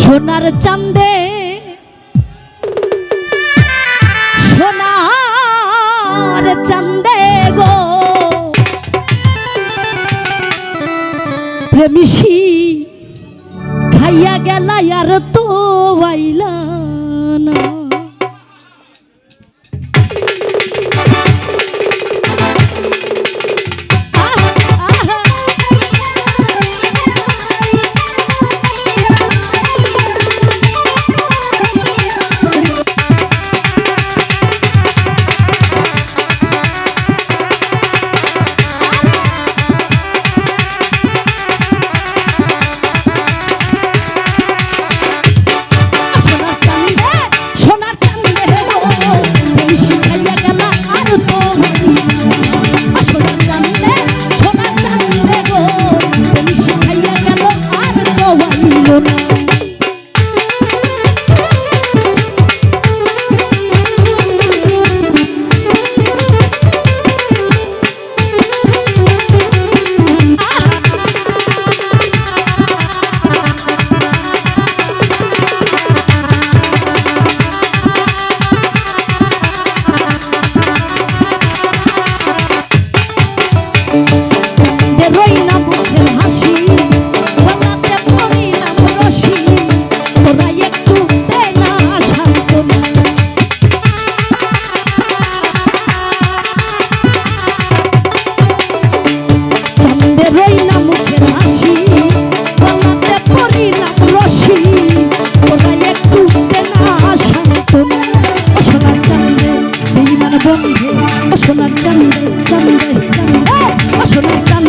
সোনার চান্দে সোনার চান্দে গো। প্রেমিসি খাইয়া গেলা আর তো আইলা সোনার চামড়ে চামড়ে ও সোনার চামড়ে